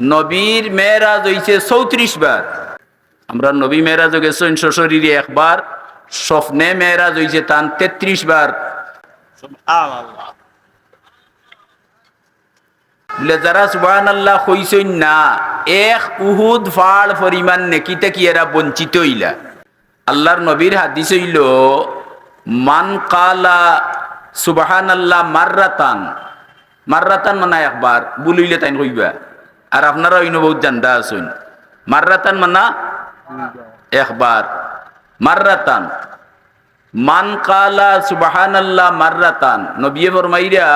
নবীর মেয়েরাজ হইছে চৌত্রিশ বার। আমরা নবী মেয়েরাজ গেছেন শ্বশুরিরে একবার স্বপ্নে মেয়েরাজ হইছে তান তেত্রিশ বার। বলে যারা আল্লাহ না এক উহুদ ফাড় পরিমাণ নেকিতে কি এরা বঞ্চিত হইলা? আল্লাহর নবীর হাদিস হইল মান কালা সুবাহান আল্লাহ মার্রাতান। মার্রাতান মানে একবার বুলইলে তাই কইবা। আর আপনারা অন্য বহুত জানদা আছেন। মার্রাতান মানা? একবার। মার্রাতান। মান কালা সুবাহান আল্লাহ মার্রাতান। নবিয়ে ফরমাইরা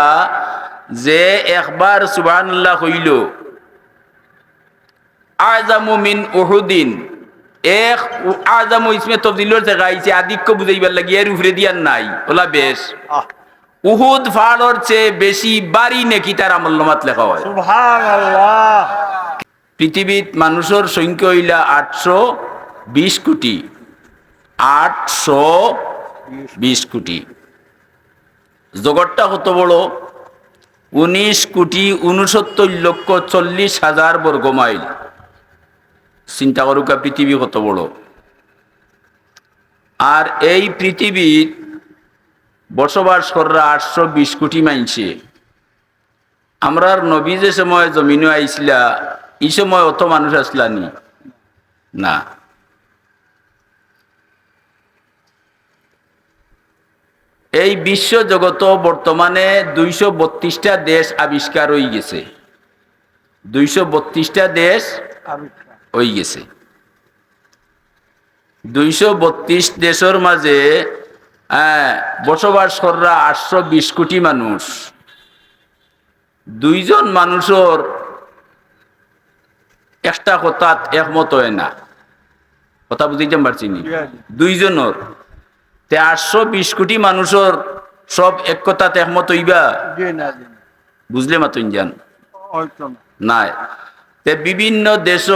যে একবার সুবাহান আল্লাহ হইল। আজামু মিন উহুদিন। এক আজামু ইসমে তবদিলর জায়গা আইছে আদিক্য বুঝাইবার লাগি, এর উপরে দিয়ার নাই। ওলা বেশ। উহুদ ফাড়র চেয়ে বেশি বাড়ি নাকি তার আমল নামাত লেখা হয়। পৃথিবীত মানুষের সংখ্যা হইলা আটশো বিশ কোটি। আটশো বিশ কোটি। জগৎটা কত বড়? উনিশ কোটি উনসত্তর লক্ষ চল্লিশ হাজার বর্গ মাইল। চিন্তা করুকা পৃথিবী কত বড়? আর এই পৃথিবীর বসবাস করা আটশো বিশ কোটি মাইনছে। আমরার নবী যে সময় জমিনে আইছিলা এই সময় অত মানুষ আসলানি। না। এই বিশ্ব জগত বর্তমানে দুইশো বত্রিশটা দেশ আবিষ্কার হয়ে গেছে। দুইশো বত্রিশটা দেশ হয়ে গেছে। দুইশো বত্রিশ দেশের মাঝে হ্যাঁ, বসবাস করা আটশো বিশ কোটি মানুষ। দুইজন মানুষের একটা কথাত একমত হয় না। কথা বুঝাইতে পারছি নি? দুইজনের। তে আটশো বিশ কোটি মানুষের সব এক কথাত একমত হইবা। বুঝলে মাতুন যান নাই। তে বিভিন্ন দেশ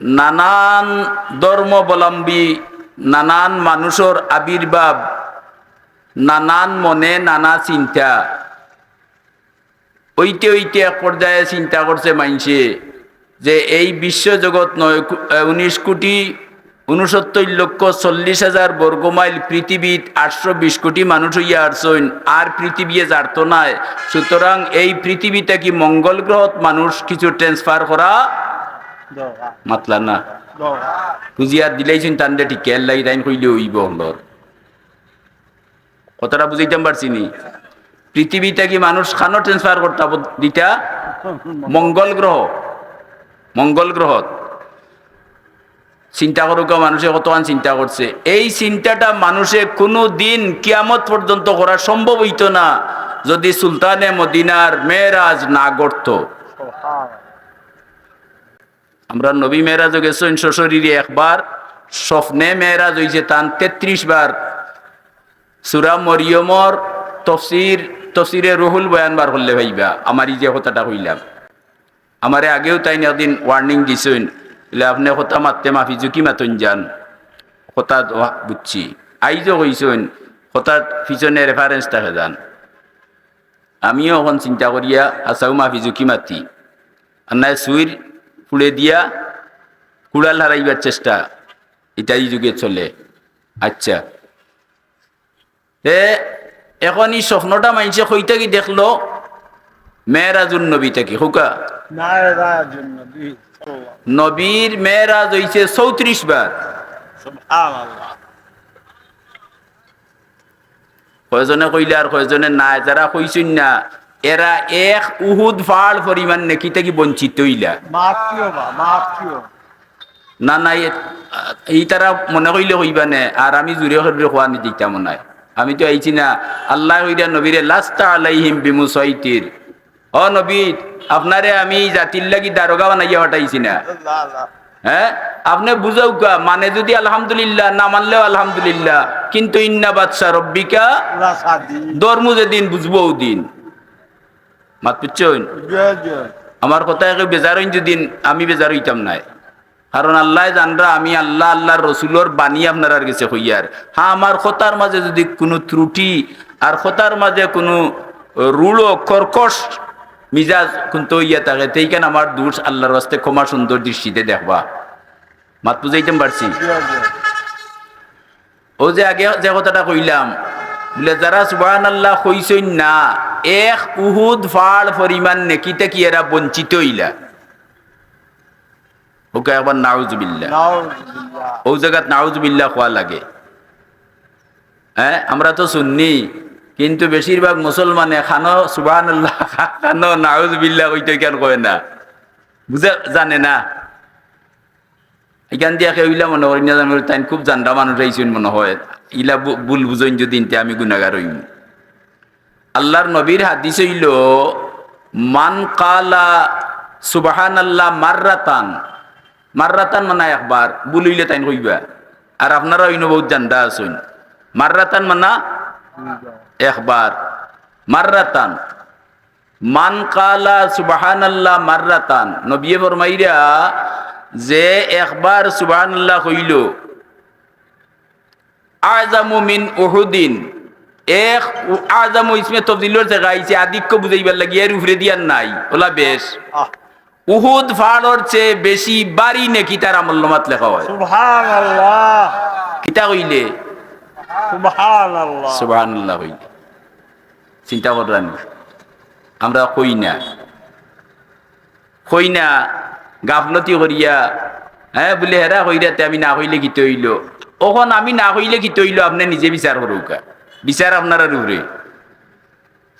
নানান ধর্মাবলম্বী নানান মানুষের আবির্ভাব নানান মনে নানা চিন্তা। ওইতে ওইতে এক পর্যায়ে চিন্তা করছে মাইনছে যে এই বিশ্বজগৎ নয় উনিশ কোটি উনসত্তর লক্ষ চল্লিশ হাজার বর্গমাইল পৃথিবীত আটশো বিশ কোটি মানুষ হইয়া আসছেন আর পৃথিবী জারতো নাই। সুতরাং এই পৃথিবীতে কি মঙ্গল গ্রহত মানুষ কিছু ট্রান্সফার করা মাতলা না। বুঝিয়া দিলেইছেন তান্ডে ঠিক কেয়ার লাগি তাইন কইলে হইব হলর কথাটা বুঝাইতাম পারছি নি। পৃথিবীতে কি মানুষ খানো ট্রান্সফার করতে দিতা? মঙ্গল গ্রহ। মঙ্গল গ্রহ চিন্তা করুক মানুষে কতক্ষণ চিন্তা করছে। এই চিন্তাটা মানুষে কোনো দিন কিয়ামত পর্যন্ত করা সম্ভব হইতো না যদি সুলতানে মদিনার মেয়েরাজ না গড়ত। আমরা নবী মেয়েরাজও গেছেন শ্বশুরিরে একবার। স্বপ্নে মেয়েরাজ হইছে তান তেত্রিশ বার। সুরা মরিয়মর তফসির, তফসিরে রুহুল বয়ানবার করলে ভাইবা, আমার এই যে কথাটা কইলাম। আমারে আগেও তাই একদিন ওয়ার্নিং দিছেন বলে আপনি কথা মারতে মাফি ঝুঁকি মাতন যান। দ- বুঝছি। আইজও কইছেন কথার পিছনে রেফারেন্স থাকে যান। আমিও এখন চিন্তা করিয়া আসাও মাফি ঝুঁকি মাতি। আর নাই সুইর ফুড়ে দিয়া কুড়াল হারাইবার চেষ্টা। এটাই যুগে চলে। আচ্ছা। এ এখন এই স্বপ্নটা মাইনছে কইটা কি দেখল? মেয়েরাজুর নবী থেকে হুকা নবীর মেয়েরাজ হইছে চৌত্রিশ বার। কয়জনে কইলে আর কয়জনে নাই? যারা কইছেন না এরা এক উহুদ ফাড় পরিমাণ নেকি থেকে বঞ্চিত হইলা। না নাই এই তারা মনে কইলে কইবা নে আর আমি জুড়ে করে খোয়া নি দিতাম মনে হয়। আমি তো আইছি না আল্লাহ হইরা নবীরে লাস্তা আলাইহিম বিমুসাইতির। ও নবী আপনারে আমি জাতির লাগি দারোগা বানাইয়া হটাইছি না। হ্যাঁ আপনি বুঝাও মানে যদি আলহামদুলিল্লাহ না মানলেও আলহামদুলিল্লাহ কিন্তু ইন্না বাদশা রব্বিকা দরমু যেদিন বুঝব দিন। মাত জয় আমার কথা একে বেজার হইন যেদিন আমি বেজার হইতাম নাই। কারণ আল্লাহ জানরা, আমি আল্লাহ, আল্লাহর রসুলোর বাণী আপনার কাছে হইয়ার। হ্যাঁ আমার কথার মাঝে যদি কোনো ত্রুটি আর কথার মাঝে কোনো রুড়ো, কর্কশ মিজাজ কিন্তু ইয়া থাকে তেইখান আমার দোষ আল্লাহর রাস্তে ক্ষমা সুন্দর দৃষ্টিতে দেখবা। মাত বুঝাইতে পারছি? ও যে আগে যে কথাটা কইলাম, বলে, যারা সুবাহান আল্লাহ কইসইন না এক উহুদ ফাড় পরিমাণ নেকিতে কি এরা বঞ্চিত হইলা? ওকে একবার নাউজবিল্লা ও জায়গাত নাউজবিল্লা খোয়া লাগে। হ্যাঁ আমরা তো শুননি কিন্তু বেশিরভাগ মুসলমানে খানো আল্লাহ খানো নাউজবিল্লা কইতে কেন কয় না? বুঝা জানে না? এখান দিয়ে ইলা মনে করি না জানো তাই খুব জানডা মানুষ আইসুন মনে হয়। ইলা বু- ভুল বুঝইন যদি আমি গুণাগার হইম। আল্লাহর নবীর হাদিস হইল, মান কালা সুবাহান আল্লাহ মাররাতান। মাররাতান মানে একবার বুলইলে তাই কইবা। আর আপনারা অন্য বহুত জানডা আছেন। মাররাতান মানা একবার। মাররাতান, মান কালা সুবাহান আল্লাহ মাররাতান। নবিয়ে ফরমাইরা যে একবার সুবাহান আল্লাহ কইল আজামু মিন উহুদিন। এক আজামু ইসমে তবদিলর জায়গা আইছে আদিক্য বুঝাইবার লাগি এর উপরে দিয়ার নাই। ওলা বেশ। উহুদ ফাড়র চেয়ে বেশি বাড়ি নেকি তার আমল্লমাত লেখা হয়। সুবহানাল্লাহ। কিতা কইলে? সুবহানাল্লাহ। সুবহানাল্লাহ হইলে চিন্তা করলাম আমরা কই না? কই না? গাফলতি করিয়া হ্যাঁ বলে হেরা কইরাতে আমি না কইলে কি হইল ওখন আমি না কইলে কি হইল আপনি নিজে বিচার করুকা। বিচার আপনার উপরে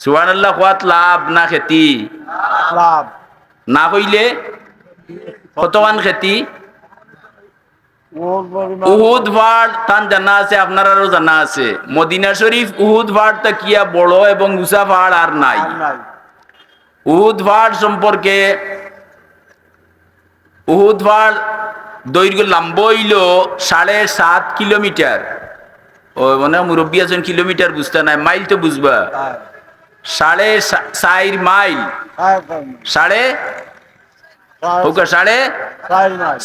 সুবহানাল্লাহ কোয়াত লাভ না খেতি? লাভ। না কইলে কতখান খেতি? উহুদ ভাট তান জানা আছে আপনারও জানা আছে। মদিনা শরীফ উহুদ ভাট তা কিয়া বড় এবং উষা আর নাই। আর নাই। উহুদ ভাট সম্পর্কে উহুদ ভাট দৈর্ঘ্য লম্ব হইল সাড়ে সাত কিলোমিটার ও মানে মুরব্বী আছেন কিলোমিটার, বুঝতে নাই, মাইল তো বুঝবা। সাড়ে চার মাইল। সাড়ে? হোকা, সাড়ে?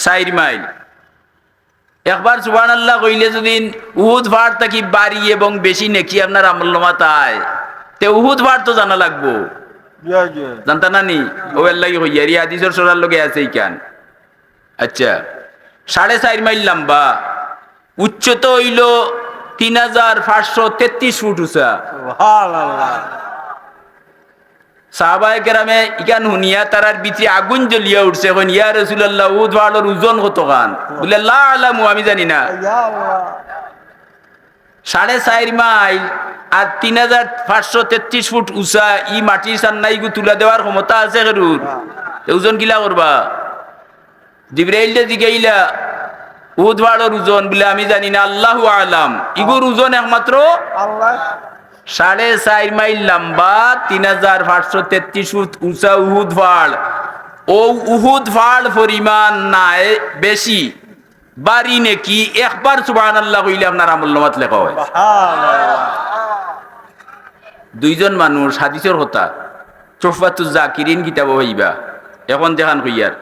চার মাইল। একবার সুবান আল্লাহ কইলে যদি উহুদ ভাট থাকি বাড়ি এবং বেশি নেকি আপনার আমল্লমা তাই। তে উহুদ ভাট তো জানা লাগবো। জানতা না নি? ও আল্লাহ হইয়ারি আদিসর সরার লগে আছে কেন আচ্ছা সাড়ে চার মাইল লম্বা। উচ্চতা হইল তিন হাজার পাঁচশো তেত্রিশ ফুট উঁচা। সাহাবায় কেরামে ইকান হুনিয়া তারার বিচি আগুন জ্বলিয়া উঠছে এখন ইয়া রসুল্লাহ উদ ওজন কত খান বলে লা আলামু আমি জানি না। সাড়ে চার মাইল আর তিন হাজার পাঁচশো তেত্রিশ ফুট উঁচা ই মাটির সান্নাই তুলা দেওয়ার ক্ষমতা আছে খেরুর। ওজন কিলা করবা। জিব্রাইলটা জিগাইলা উদ ভাড়র ওজন বলে আমি জানি না আল্লাহ আলাম। ইগুর ওজন একমাত্র সাড়ে চার মাইল লম্বা তিন হাজার পাঁচশো তেত্রিশ ফুট উঁচা উহুদ ফাড়। ও উহুদ ফাড় পরিমাণ নাই বেশি। বাড়ি নাকি একবার সুবাহ আল্লাহ কইলে আপনার আমল্লমাত লেখা হয়। দুইজন মানুষ হাদিসের কথা চোফাতু জাকিরিন কিতাব হইবা। এখন দেখান কইয়ার।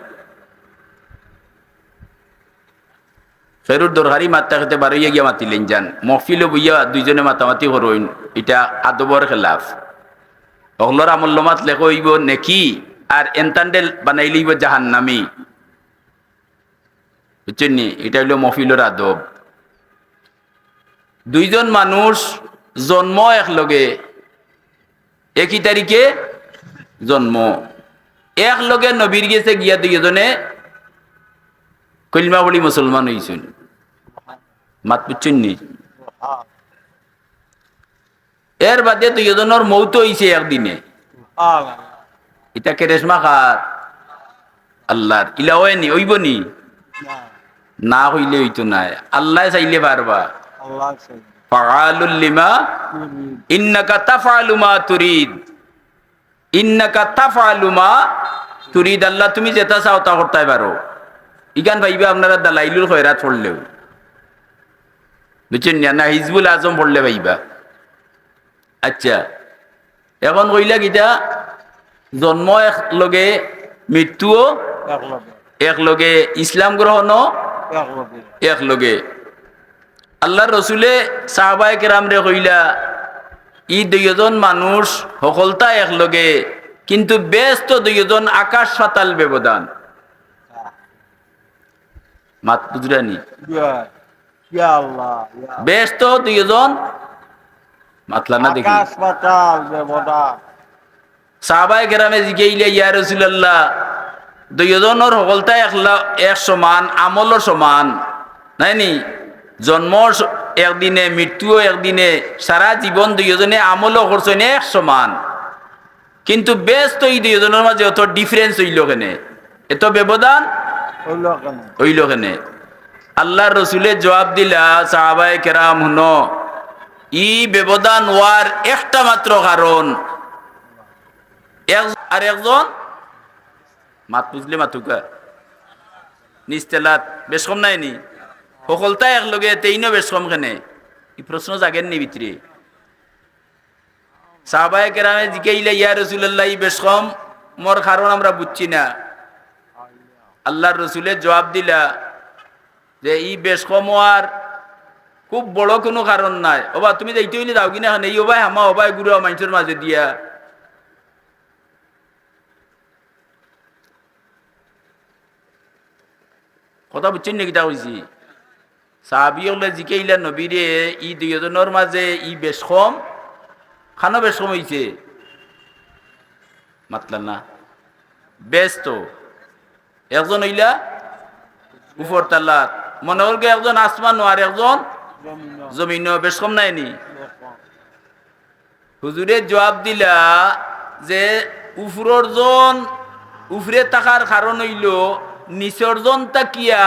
ফেরুর দরহারি মাত্রা খেতে বারইয়া গিয়া মাতিলেন যান। মহফিল বইয়া দুইজনে মাতামাতি করইন এটা আদবর খেলাফ। অগলর আমল্লমাত লেখ হইব, নেকি আর এনতান্ডেল বানাই লইব জাহান্নামি। বুঝছেন নি এটা হইল মহফিলর আদব। দুইজন মানুষ জন্ম একলগে। একই তারিখে জন্ম। একলগে নবীর গেছে গিয়া দুইজনে কলিমা বলি মুসলমান হইছেন। মাত বুঝছেন নি? এর বাদে দুইজনের মৌত হইছে একদিনে। এটা কেরেশমা খার। আল্লাহর। ইলা হইব নি? না? না হইলে হইতো নাই। আল্লাহ চাইলে পারবা। তুমি যেটা চাও তা করতে পারো। ইগান ভাইবে আপনারা দালাইলুল খয়রাত পড়লেও। বুঝছেন না? না হিজবুল আজম পড়লে ভাইবা। আচ্ছা এখন কইলা কিটা জন্ম এক লগে মৃত্যুও একলগে এক লগে ইসলাম গ্রহণও একলগে এক লগে। আল্লাহ রসুলে সাহবায় কেরাম রে কইলা ই দুইজন মানুষ সকলতা একলগে কিন্তু বেশ তো দুইজন আকাশ সাতাল ব্যবধান। মাত বুঝরানি আল্লাহ ইয়া বেশ তো দুইজন? মাতলা না দেখি। আকাশ পাতাল দেবতা সাহাবাই গ্রামে জিগাইলে ইয়া রসুল্লাহ দুইজনের সকলটা একলা এক সমান আমলও সমান নাই নি? জন্ম একদিনে মৃত্যুও একদিনে সারা জীবন দুইজনে আমলও করছেন এক সমান। কিন্তু বেশ তো এই দুইজনের মাঝে অত ডিফারেন্স হইল কেনে? এত ব্যবধান? হইল আল্লাহ রসুলের জবাব দিলা সাহাবাই কেরাম হুন, ই ব্যবধান হওয়ার একটা মাত্র কারণ। আর একজন? মাত বুঝলে মাতুকা? নিস্তেলাত বেশ কম নাই নি? সকলতা একলগে, তেইনও বেশ কম কেনে? এই প্রশ্ন জাগেন নি ভিতরে। সাহাবায় কেরামে জিকাইলে, ইয়া রসুল্লাহ ই বেশ কম, মোর কারণ আমরা বুঝছি না। আল্লাহর রসুলের জবাব দিলা যে ই বেশ কম হওয়ার খুব বড় কোনো কারণ নাই। ওবা তুমি যাইতে হইলে যাও কিনা এই ওবাই হামা ওবাই গুরু মানুষের মাঝে দিয়া। কথা বুঝছেন নাকি তা হয়েছি সাহাবি হলে জিকাইলা নবীরে ই দুইজনের মাঝে ই বেশ কম, খানো বেশ কম হয়েছে মাতলাম না। বেশ তো। একজন হইলা উপর তাল্লাত। মনে হল গে একজন আসমান আর একজন জমিন বেশ কম নাইনি হুজুরে জবাব দিলা যে উফরর জন উফরে থাকার কারণ হইল নিচর জন তাকিয়া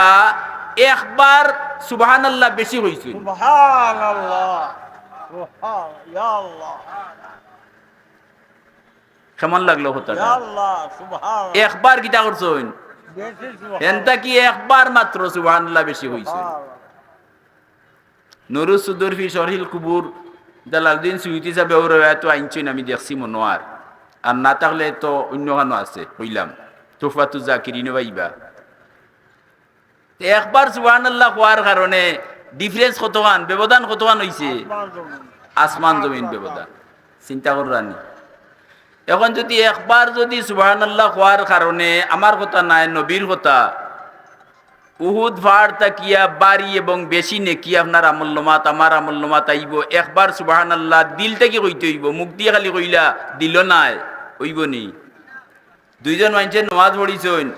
একবার সুবাহান আল্লাহ বেশি হয়েছিল কেমন লাগল সুবহান একবার কিতা করছেন? এনতা কি একবার মাত্র সুবাহান বেশি হয়েছে নুরু সুদুরফি কুবুর দালালদিন সুইতি সাহেব ওর এত আইনছেন আমি দেখছি আর না থাকলে তো অন্য কানো আছে একবার হওয়ার কারণে ডিফারেন্স কতখান, ব্যবধান কতখান আসমান জমিন ব্যবধান। চিন্তা কররানি এখন যদি একবার যদি সুবাহান আল্লাহ হওয়ার কারণে আমার কথা নাই, নবীর কথা, উহুদ ভাড় তাকিয়া বাড়ি এবং বেশি নেকি আপনার আমল্লমাত আমার আমল্লমাত আইব, একবার সুবাহান আল্লাহ দিল থেকে কইতে হইব, মুখ দিয়ে খালি কইলা, দিল নাই, হইব নি। দুইজন মানুষের নমাজ পড়িছইন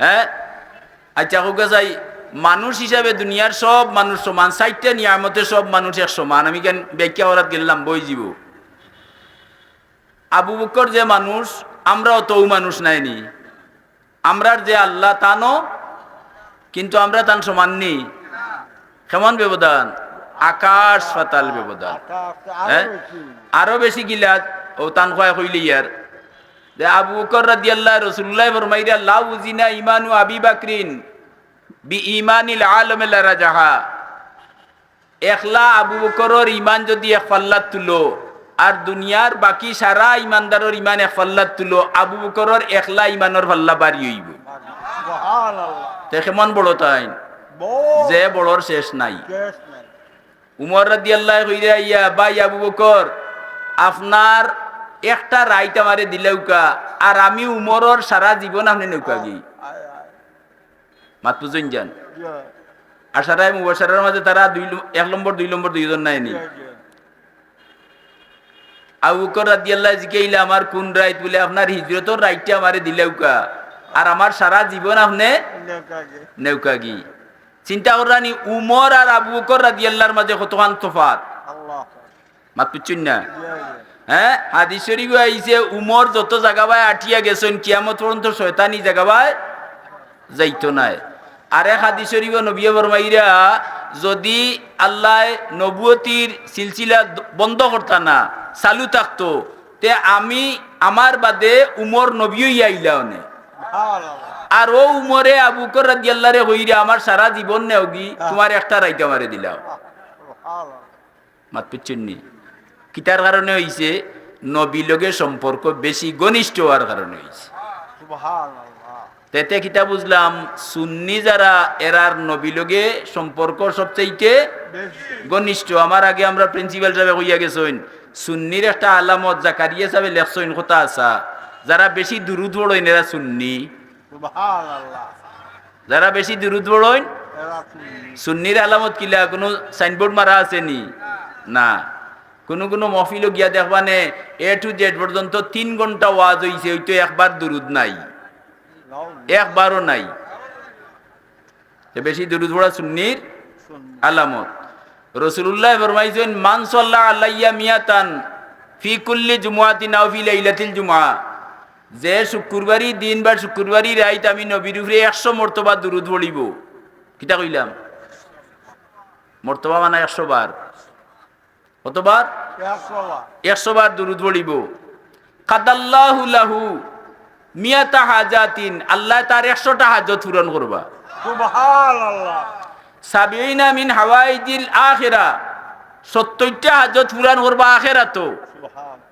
হ্যাঁ? আচ্ছা হোকা চাই মানুষ হিসাবে দুনিয়ার সব মানুষ সমান চারটা নিয়ামতে সব মানুষ এক সমান, আমি কেন ব্যাখ্যা করাত গেলাম, বই যাব আবু বকর যে মানুষ, আমরাও তো মানুষ নাইনি। আমরার যে আল্লাহ তানো কিন্তু আমরা তান সমান নেই কেমন ব্যবধান? আকাশ পাতাল ব্যবধান। হ্যাঁ? আরও বেশি গিলা ও তান খোয়া কইলি ইয়ার। যে আবু বকর রাদিয়াল্লাহু রাসূলুল্লাহ ফরমাইরা লা উজিনা ইমানু আবি বাকরিন বি ইমানিল আলমে রাজাহা একলা আবু বকরের ইমান যদি এক পাল্লাত তুলো আর দুনিয়ার বাকি সারা ইমানদারের ইমান এক পাল্লাত তুলো আবু বকরের একলা ইমানের পাল্লা বাড়ি হইব। কেমন বড় তাই যে বড়র শেষ নাই। উমর রাদি আল্লাহ কইরা ইয়া বাই আবু বকর আপনার একটা রাইট আমারে দিলেউকা আর আমি উমরর সারা জীবন আপনি নৌকা গি। মাত যান। ইয়া। আশারায় মুবাসারের মাঝে তারা দুই এক নম্বর দুই নম্বর দুইজন নাইনি আমার কোন রাইট বলে আপনার হিজরতর রাইটটা আমারে দিলেউকা আর আমার সারা জীবন আপনি নৌকা গি চিন্তা করানি উমর আর আবু বকর রাদি আল্লাহর মাঝে কতখান তফাত মাত না? হ্যাঁ হাদিস শরীফ আইছে উমর যত জায়গাবায় আটিয়া গেছেন কিয়ামত পর্যন্ত শয়তানি জায়গাবায় যাইতো নাই। আর এক হাদিস শরীফ নবিয়া যদি আল্লাহ নবুয়তির সিলসিলা বন্ধ করতা না চালু থাকতো। তে আমি আমার বাদে উমর আইলা অনে সুবহানাল্লাহ আর ও উমরে আবুকর রাদি আল্লাহরে হইরা আমার সারা জীবন নেওগি তোমার একটা রাইতে মারে সুবহানাল্লাহ মাত পুচ্ছেননি কিতার কারণে হইছে নবী লগের সম্পর্ক বেশি ঘনিষ্ঠ হওয়ার কারণে হইছে তেতে কিতা বুঝলাম সুন্নি যারা এরার নবী লগে সম্পর্ক বেশি ঘনিষ্ঠ। আমার আগে আমরা প্রিন্সিপাল সাহেব কইয়া গেছেন সুন্নির একটা আলামত জাকারিয়া সাহেব লেখছেন কথা আসা যারা বেশি দুরুদ পড়ইন এরা সুন্নি। যারা বেশি দুরুদ সুন্নি। সুন্নির আলামত কিলা কোনো সাইনবোর্ড মারা আছে নি? না। কোনো কোনো মফিলও গিয়া দেখবানে এ টু জেড পর্যন্ত তিন ঘণ্টা ওয়াজ হইছে ওই তো একবার দুরুদ নাই। একবারও নাই। বেশি দুরুদ পড়া সুন্নির আলামত। রসুল্লাহ ফরমাইছেন, মান সাল্লাহ আলাইয়া মিয়াতান ফি কুল্লি জুমুয়াতি নাও ফি লাইলাতিল জুমআ। যে শুক্রবারই দিন বা শুক্রবারই রাইত আমি নবীর উপরে একশো মর্তবা দুরুদ পড়িব। কিতা কইলাম? মর্তবা মানে একশো বার। কতবার? একশো বার দুরুদ পড়িব। কাদাল্লাহু লাহু মিয়াতা হাজাতিন, আল্লাহ তার একশোটা হাজত পূরণ করবা। সাবিনা মিন হাওয়াইজিল আখিরা। সত্তরটা হাজত পুরান করবা আখেরা তো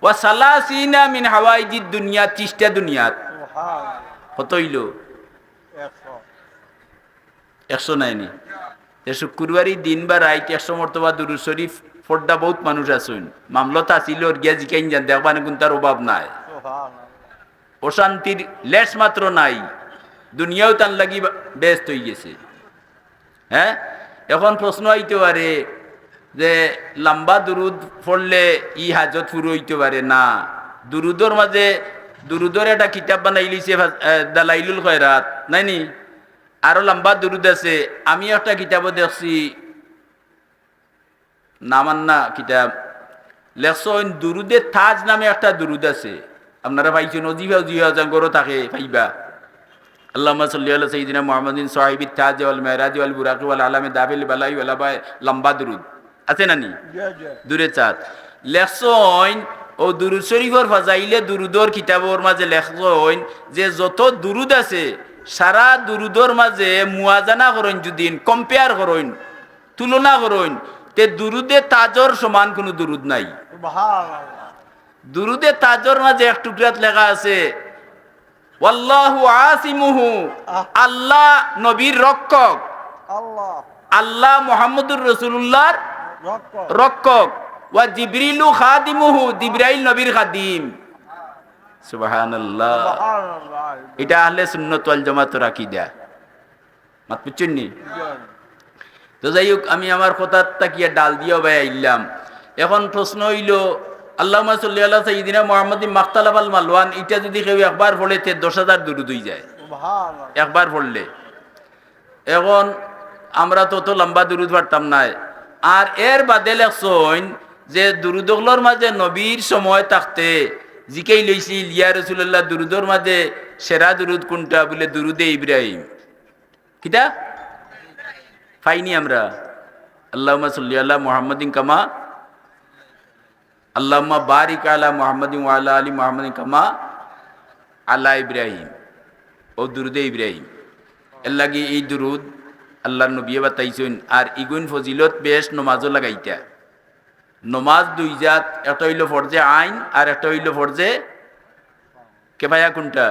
ওয়া সালাসিনা মিন হাওয়াইজিদ দুনিয়া ত্রিশটা দুনিয়াত। সুবহানাল্লাহ কত হইল? একশো। নাইনি শুক্রবারই দিন বা রাইত একশো মর্তবা দুরু শরীফ ফোরটা বহুত মানুষ আছেন। মামলত আসিল ওর গিয়া জিকাইন যান দেখবানে কোন তার অভাব নাই। অশান্তির লেশ মাত্র নাই। দুনিয়াও তার লাগি ব্যস্ত হয়ে গেছে। হ্যাঁ? এখন প্রশ্ন হইতে পারে যে, লম্বা দুরুদ পড়লে ই হাজত পুরো হইতে পারে না। দুরুদর মাঝে, দুরুদর একটা কিতাব বানাই লিছে দালাইলুল খয়রাত, নাই নি? আরও লম্বা দুরুদ আছে, আমি একটা কিতাবও দেখছি। নামান না কিতাব। লেখছেন দুরুদে তাজ নামে একটা দুরুদ আছে। আপনারা পাইছেন, অজিফা অজিফা জাঙ্গরও থাকে, পাইবা। আল্লাহুম্মা সাল্লি আলা সাইয়্যিদিনা মুহাম্মাদিন সাহিবিত তাজ মেরাজ ওয়াল বুরাক ওয়াল আলামে দাবিল বালাই ওয়াল বাই লম্বা দুরুদ। আছে নানি দূরে চাঁদ। লেখছইন ও দুরুদ শরীফর ফাজাইলে দুরুদর কিতাবর মাঝে লেখছইন যে যত দুরুদ আছে সারা দুরুদর মাঝে মুয়াজানা করইন যদি কম্পেয়ার করইন তুলনা করইন তে দুরুদে তাজর সমান কোনো দুরুদ নাই। দুরুদে তাজর মাঝে এক টুকরাত লেখা আছে ওয়াল্লাহু আসিমুহু আল্লাহ নবীর রক্ষক। আল্লাহ। আল্লাহ মুহাম্মদুর রসুল্লাহর রক্ষক। ওয়া জিবরিলু খাদিমুহু জিবরাইল নবীর খাদিম। সুবহানাল্লাহ। সুবহানাল্লাহ। এটা আহলে সুন্নাত ওয়াল মাত তো যাই হোক আমি আমার তাকিয়া ডাল দিয়েও ভাই আইলাম এখন প্রশ্ন হইল আল্লাহ সাল্লি আল্লাহ সাইদিনা মোহাম্মদ মাখতালাব আল মালওয়ান এটা যদি কেউ একবার পড়ে তে দশ হাজার দূরত হয়ে যায়। একবার পড়লে। এখন আমরা তত লম্বা দুরুদ পারতাম না আর এর বাদে লেখছইন যে দুরুদগুলোর মাঝে নবীর সময় থাকতে জিকেই লইছিল ইয়া রসুল্লাহ দুরুদর মাঝে সেরা দুরুদ কোনটা বলে দুরুদে ইব্রাহিম। কিতা পাইনি আমরা। আল্লাহ সাল্লি আল্লাহ মোহাম্মদিন কামা আল্লাহ বারিক আলা মোহাম্মদিন ওয়ালা আলী মোহাম্মদিন কামা আল্লাহ ইব্রাহিম। ও দুরুদে ইব্রাহিম। এর লাগি এই দুরুদ আল্লাহ নবী বাতাইছেন আর ইগুন ফজিলত বেশ নমাজও লাগাইতা। নমাজ দুই জাত একটা হইল ফরজে আইন আর একটা হইল ফরজে কোনটা?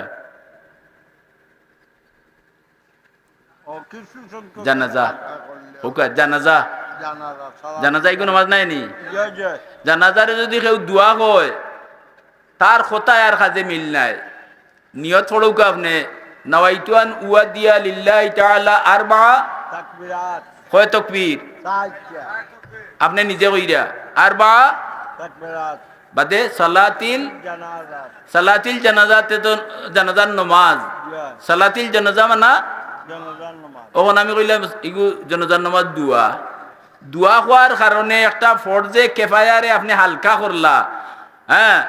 ও কিছু সংখ্যক জানাজা। হোকা জানাজা। জানাজা সালাম জানাজা নমাজ নাই নি জানাজারে যদি কেউ দোয়া হয় তার খোতায় আর কাজে মিল নাই। নিয়ত পড়ুক আপনি নওয়াইতুয়ান উয়া দিয়া লিল্লাহি তাআলা আরবা। তাকবীরাত। কয় তকবীর? আপনি নিজে কইরা। আরবা। তাকবীরাত। বাদে সালাতিল জানাজা। সালাতিল জানাজাতে তো জানাজার নমাজ। সালাতিল জানাজা মানা জানাজার নামাজ। ওখানে আমি কইলাম ইগু জানাজার নমাজ দুয়া। দুয়া হওয়ার কারণে একটা ফরজে কেফায়ারে আপনি হালকা করলা হ্যাঁ?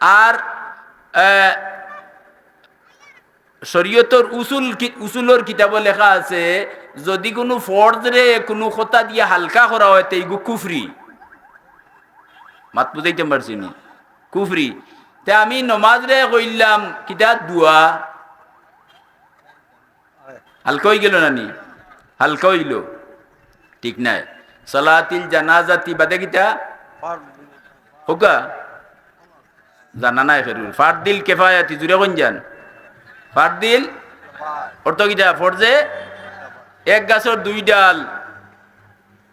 আর শরীয়তর উসুল উসুলর কিতাব লেখা আছে, যদি কোনো ফর্জ রে কোনো কথা দিয়ে হালকা করা হয়, তো ইগু কুফরি। মাত বুঝাইতে পারছি নি? কুফরি। তে আমি নমাজ রে কইলাম, কিতা দুয়া? হালকা হয়ে গেল নানি? হালকা হইল। ঠিক নাই। সালাতিল জানাজাতি বাদে কিতা হোকা? জানা নাই ফেরুল ফারদিল কেফায়াতি জুড়ে কোন যান ফারদিল? অর্থ কিটা ফরজে? এক গাছের দুই ডাল।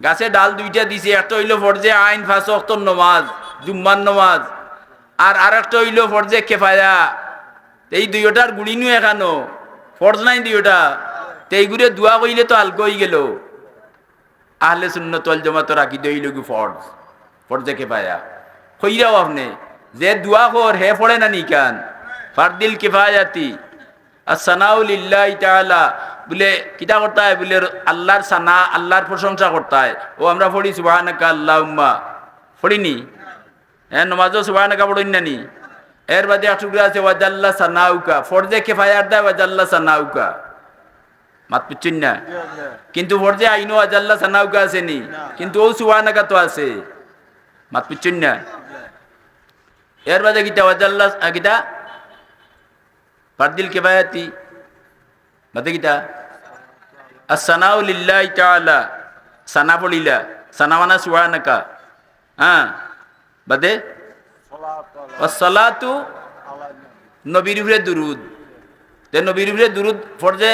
গাছে ডাল দুইটা দিছে একটা হইল ফরজে আইন ফাঁস অক্তর নমাজ জুম্মান নমাজ আর আরেকটা হইল ফরজে কেফায়া। এই দুইটার গুড়ি নু এখানো ফর্জ নাই দুইটা। তে এইগুলো দোয়া কইলে তো হালকা হয়ে গেল। আহলে সুন্নত ওয়াল জামাত রাখি দই লগু ফর্জ? ফর্জে কে পায়া কইরাও আপনি যে দোয়া কর, হে পড়ে না নিকান। ফারদিল কিফায়াতি। আসসানাউলিল্লাহ তাআলা। বলে, কিতা করতে হয় বলে, আল্লাহর সানা, আল্লাহর প্রশংসা করতে ও, আমরা পড়ি, সুবহানাকা আল্লাহুম্মা। পড়িনি? হ্যাঁ নমাজও সুবহানাকা পড়িন না নি? এর বাদে এক টুকরা আছে, ওয়াজাল্লা সানাউকা। ফরজে কিফায়াত দেয়, ওয়াজাল্লা সানাউকা। মাত পুচ্ছেন না। কিন্তু ফরজে আইনো আজাল্লা সানাউকা আছে নি। কিন্তু ও সুবহানাকা তো আছে। মাত পুচ্ছেন না। এর বাদে কিতা ওয়াজাল্লা আ, কিতা ফারদিল কিফায়াতি। বাদে আসসানাউ লিল্লাহি তাআলা। সানা পড়িলা। সানা মানে সুবহানাকা। হ্যাঁ। বাদে সালাত নবীর উপরে দুরুদ। তে নবীর উপরে দুরুদ ফরজে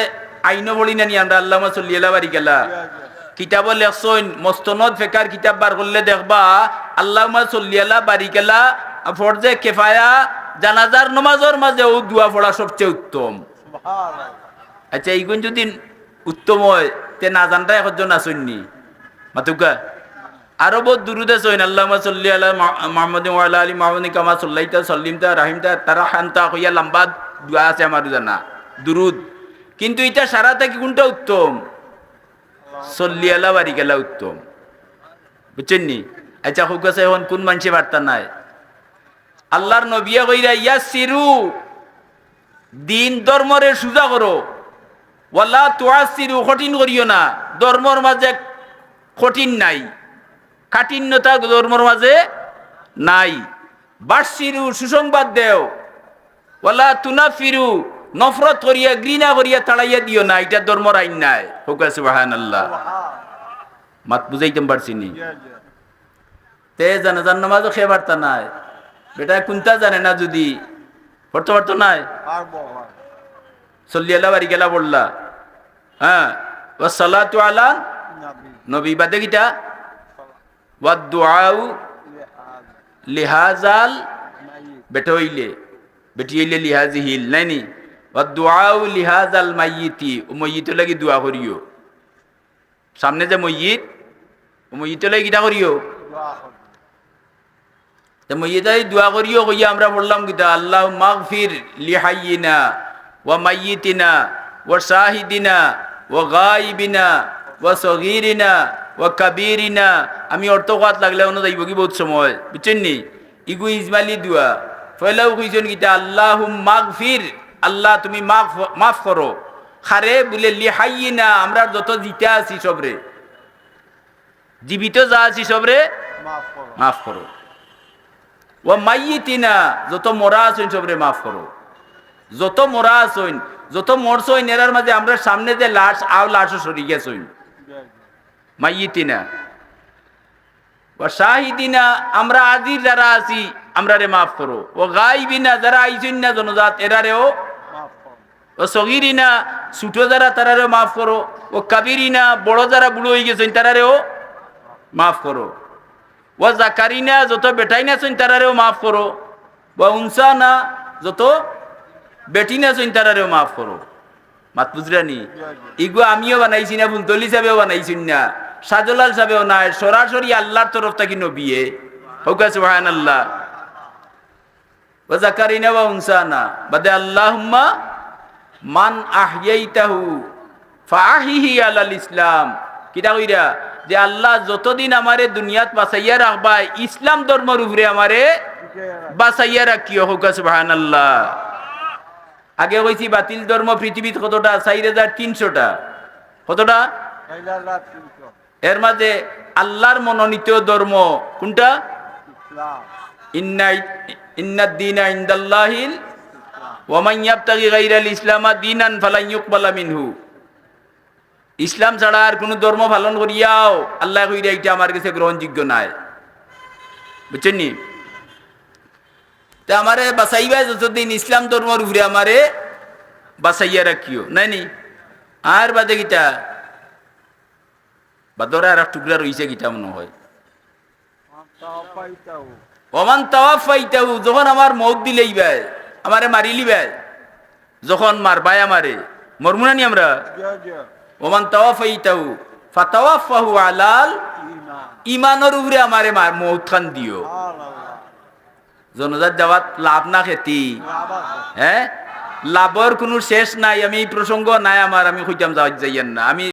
আইনো বলি না নি আমরা আল্লাহ সাল্লিয়াল্লাহ বারি গেলা। জি জি কিতাব লেখছইন মস্তনদ ফেকার কিতাব বার করলে দেখবা আল্লাহ বারি গেলা ফরজে কেফায়া জানাজার নমাজের মাঝে ও দোয়া পড়া সবচেয়ে উত্তম। আচ্ছা এইগুন যদি উত্তম হয় তে না জানটা একজন আসেননি মাতুকা? আরও বহুত দুরুদে আল্লাহ সাল্লি আলা মোহাম্মদ ওয়ালা আলী মোহাম্মদ কামা সাল্লাইতা সাল্লিমতা রাহিমতা তারা শান্তা হইয়া লম্বা দোয়া আছে আমার জানা দুরুদ। কিন্তু এটা সারা থেকে কোনটা উত্তম? আলা বাড়ি গেলা উত্তম। বুঝছেন নি? আচ্ছা হোক আছে এখন কোন মানুষে বার্তা নাই? আল্লাহর নবিয়া কইরা ইয়া সিরু দিন ধর্মরে সুজা করো। ওয়াল্লা তোয়াসিরু কঠিন করিও না। ধর্মর মাঝে কঠিন নাই। কাঠিন্যতা ধর্মর মাঝে নাই। বার্ষিরু সুসংবাদ দেও। ওয়ালা তুনাফিরু নফরত করিয়া ঘৃণা করিয়া তাড়াইয়া দিও না এটা ধর্মর আইন নাই। হোকা সুবাহান আল্লাহ মাত বুঝাইতাম পারছি নি? তে জানা জান নামাজও খেয়ে পারতা নাই। বেটা কোনটা জানে না যদি? পড়তে পারতো নাই? সল্লি আল্লাহ বাড়ি গেলা বললা হ্যাঁ? ও সালাতু আলা নবী। বাদে কিটা? ওয়া দুআউ লিহাজ। লিহাজাল বেটা হইলে। বেটি হইলে লিহাজি হিল নাইনি দুআউ লিহাজাল মাইয়িতি, ও মইয়িত লাগি দোয়া করিও। সামনে যে মইয়িত, ও মইয়িত লাগি কিটা করিও? মইয়িতাই দোয়া করিও, কইয়া আমরা বললাম কিটা আল্লাহ মাগফির লিহাইয়িনা ওয়া মাইয়িতিনা ওয়া শাহিদিনা ওয়া গায়িবিনা ওয়া সগীরিনা ওয়া কাবীরিনা। আমি অর্থ কাত লাগলে অন্য যাইব কি বহুত সময় বুঝছেন নি? ইগু ইজমালি দোয়া পয়লাও কইছেন কিটা আল্লাহ মাগফির আল্লাহ তুমি মাফ মাফ করো। খারে বলে লিহাই না আমরা যত জিতে আছি সবরে। জীবিত যা আছি সবরে মাফ করো। মাফ করো। ও মাইয়িতিনা যত মরা আছেন সবরে মাফ করো। যত মরা আছেন যত মরছইন এরার মাঝে আমরা সামনে যে লাশ আও লাশও সরি গেছইন মাইয়িতিনা। ও শাহিদিনা আমরা আজির যারা আছি আমরা রে মাফ করো। ও গাইবিনা যারা আইছেন না জনজাত এরারেও ও সগিরিনা ছোটো যারা তারারেও মাফ করো। ও কাবিরিনা, বড় যারা বুড়ো হয়ে গেছেন তারারেও মাফ করো। ও জাকারিনা, যত বেটাই না আছেন তারারেও মাফ করো। ও উনসানা, যত বেটি না আছেন তারারেও মাফ করো। মাত বুঝরানি? ইগো আমিও বানাইছি না বুন্তলি সাহেবেও বানাইছি না। সাজলাল সাহেবেও নাই সরাসরি আল্লাহর তরফ থেকে নবিয়ে। হোক সুবহান আল্লাহ ও জাকারিনা বা উনসানা, বাদে আল্লাহুম্মা মান ফাহিহি আলাল ইসলাম। কিটা কইরা যে আল্লাহ যতদিন আমারে দুনিয়াত বাঁচাইয়া রাখবা ইসলাম ধর্মের উপরে আমারে রাখ বাঁচাইয়া রাখিও হোক সুবহানাল্লাহ। আগে কইছি বাতিল ধর্ম পৃথিবীত কতটা? চার হাজার তিনশোটা। কতটা? এর মাঝে আল্লাহর মনোনীত ধর্ম কোনটা? ইন্না ইন্নাদ্দিনা ইন্দাল্লাহিল ওয়ামান ইয়াবতাগি গাইরাল ইসলামা দীনান ফালান ইউকবালা মিনহু ইসলাম ছাড়া আর কোনো ধর্ম পালন করিয়াও আল্লাহ কইরা এটা আমার কাছে গ্রহণযোগ্য নাই। বুঝছেন নি? তা আমারে বাসাইবা যতদিন ইসলাম ধর্মর উপরে আমারে বাসাইয়া রাখিও নাই নি? আর বাদে গীতা বাদরে আর টুকরা রইছে গীতা মনে হয়। পাইতাও ওমান তাওয়াফাইতাহু যখন আমার মৌত দিলেই ভাই আমারে মারিলি ভাই। যখন মারবাই আমারে মরমুনানি আমরা? ওমান তাওয়াফাইতাহু ফাতাওয়াফাহু আলাল ইমানের উপরে আমারে মৌত খান দিও। জনজাত লাভ না খেতি। হ্যাঁ? লাভর কোনো শেষ নাই আমি প্রসঙ্গ নাই আমার আমি কইতাম যাওয়া যাইয়েন না। আমি